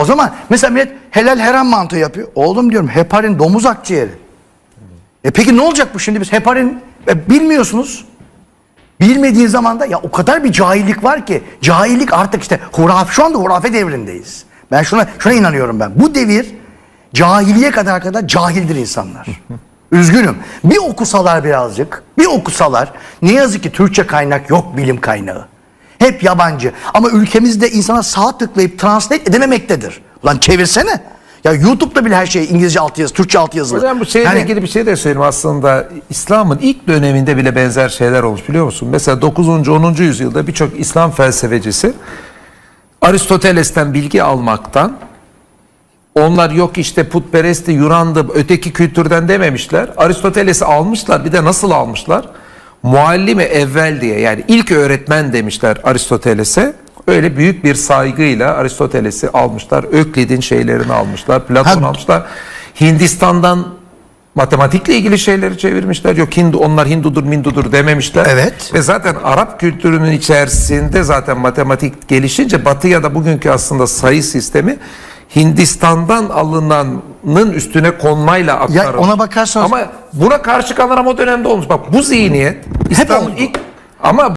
O zaman mesela millet helal heram mantığı yapıyor. Oğlum diyorum heparin domuz akciğeri. E peki ne olacak bu şimdi biz heparin e, bilmiyorsunuz. Bilmediğin zaman da ya o kadar bir cahillik var ki cahillik artık işte huraf şu anda hurafe devrindeyiz. Ben şuna şuna inanıyorum ben. Bu devir cahiliye kadar kadar cahildir insanlar. Üzgünüm. Bir okusalar birazcık, bir okusalar. Ne yazık ki Türkçe kaynak yok bilim kaynağı. Hep yabancı. Ama ülkemizde insana sağ tıklayıp translate edememektedir. Lan çevirsene. Ya YouTube'da bile her şey İngilizce altyazı, Türkçe altyazılı. Hocam bu şeyle Yani- ilgili bir şey de söyleyeyim aslında İslam'ın ilk döneminde bile benzer şeyler olmuş biliyor musun? Mesela 9. 10. yüzyılda birçok İslam felsefecisi Aristoteles'ten bilgi almaktan onlar yok işte putperestti, Yunan'dı, öteki kültürden dememişler. Aristoteles'i almışlar. Bir de nasıl almışlar? Muallime evvel diye yani ilk öğretmen demişler Aristoteles'e. Öyle büyük bir saygıyla Aristoteles'i almışlar. Öklid'in şeylerini almışlar. Platon Ha- almışlar. Hindistan'dan matematikle ilgili şeyleri çevirmişler. Yok Hindu onlar Hindudur, Mindudur dememişler. Evet. Ve zaten Arap kültürünün içerisinde zaten matematik gelişince Batı ya da bugünkü aslında sayı sistemi Hindistan'dan alınanın üstüne konmayla aktarılmış. ona bakarsanız- Ama buna karşı kalan ama o dönemde olmuş. Bak bu zihniyet İslam'ın oldu. ilk ama